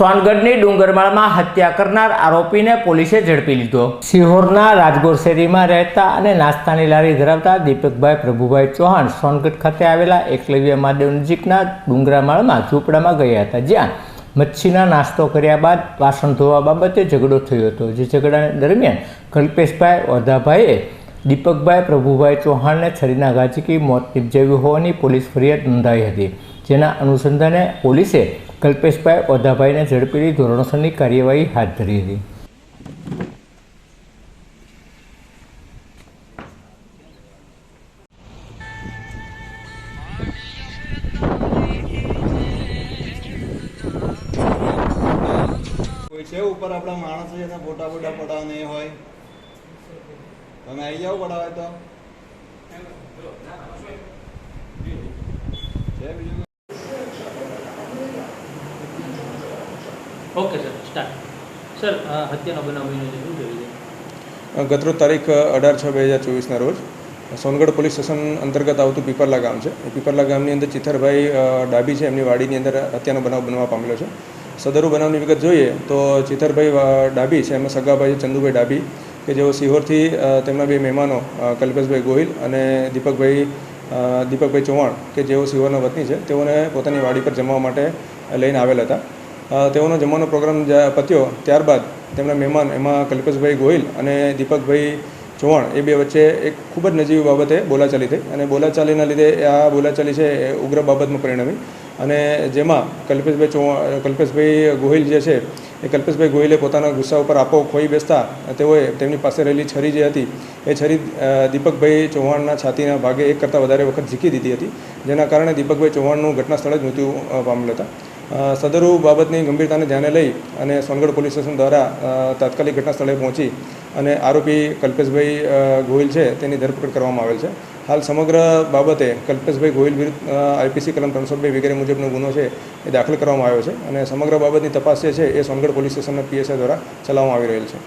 સોનગઢની ડુંગરમાળમાં હત્યા કરનાર આરોપીને પોલીસે ઝડપી લીધો. સિહોરના રાજગોર શેરીમાં રહેતા અને નાસ્તાની લારી ધરાવતા દીપકભાઈ પ્રભુભાઈ ચૌહાણ સોનગઢ ખાતે આવેલા એકલવ્ય મહાદેવ નજીકના ડુંગરામાળમાં ઝૂંપડામાં ગયા હતા. જ્યાં મચ્છીના નાસ્તો કર્યા બાદ વાસણ ધોવા બાબતે ઝઘડો થયો હતો. જે ઝઘડા દરમિયાન કલ્પેશભાઈ ઓધાભાઈએ દીપકભાઈ પ્રભુભાઈ ચૌહાણને છરીના ઘા મોત નિપજાવી હોવાની પોલીસ ફરિયાદ નોંધાઈ હતી. જેના અનુસંધાને પોલીસે કલ્પેશભાઈ ઓધાભાઈને ઝડપી ધોરણસરની કાર્યવાહી હાથ ધરી હતી. ઉપર આપણા માણસો છે ફોટા ફોટા પડાવ નહીં હોય? તમે આવી જાઓ પડાવે તો. ઓકે સર સ્ટાર્ટ સર હત્યાનો બનાવ બન્યો છે. શું છે? ગતરોજ તારીખ અઢાર છ બે હજાર ચોવીસના રોજ સોનગઢ પોલીસ સ્ટેશન અંતર્ગત આવતું પીપરલા ગામ છે. પીપરલા ગામની અંદર ચિથરભાઈ ડાબી છે. એમની વાડીની અંદર હત્યાનો બનાવ બનવા પામેલો છે. સદરુ બનાવની વિગત જોઈએ તો ચિથરભાઈ ડાબી છે. એમાં સગાભાઈ ચંદુભાઈ ડાબી કે જેઓ સિહોરથી તેમના બે મહેમાનો કલ્પેશભાઈ ગોહિલ અને દીપકભાઈ દીપકભાઈ ચૌહાણ કે જેઓ સિહોરના વતની છે, તેઓને પોતાની વાડી પર જમવા માટે લઈને આવેલ હતા. તેઓનો જમવાનો પ્રોગ્રામ પત્યો. ત્યારબાદ તેમના મહેમાન એમાં કલ્પેશભાઈ ગોહિલ અને દીપકભાઈ ચૌહાણ એ બે વચ્ચે એક ખૂબ જ નજીવી બાબતે બોલાચાલી થઈ અને બોલાચાલીના લીધે આ બોલાચાલી છે એ ઉગ્ર બાબતમાં પરિણમી. અને જેમાં કલ્પેશભાઈ ચૌહાણ, કલ્પેશભાઈ ગોહિલ જે છે, એ કલ્પેશભાઈ ગોહિલે પોતાના ગુસ્સા ઉપર આપો ખોઈ બેસતા તેઓએ તેમની પાસે રહેલી છરી જે હતી, એ છરી દીપકભાઈ ચૌહાણના છાતીના ભાગે એક કરતાં વધારે વખત ઝીકી દીધી હતી, જેના કારણે દીપકભાઈ ચૌહાણનું ઘટના સ્થળે જ મૃત્યુ પામેલ હતા. સદરુ બાબતની ગંભીરતાને ધ્યાને લઈ અને સોનગઢ પોલીસ સ્ટેશન દ્વારા તાત્કાલિક ઘટના સ્થળે પહોંચી અને આરોપી કલ્પેશભાઈ ગોહિલ છે તેની ધરપકડ કરવામાં આવેલ છે. હાલ સમગ્ર બાબતે કલ્પેશભાઈ ગોહિલ વિરુદ્ધ આઈપીસી કલમ ત્રણસો બે વગેરે મુજબનો ગુનો છે એ દાખલ કરવામાં આવ્યો છે અને સમગ્ર બાબતની તપાસ જે છે એ સોનગઢ પોલીસ સ્ટેશનના પીએસઆઈ દ્વારા ચલાવવામાં આવી રહેલ છે.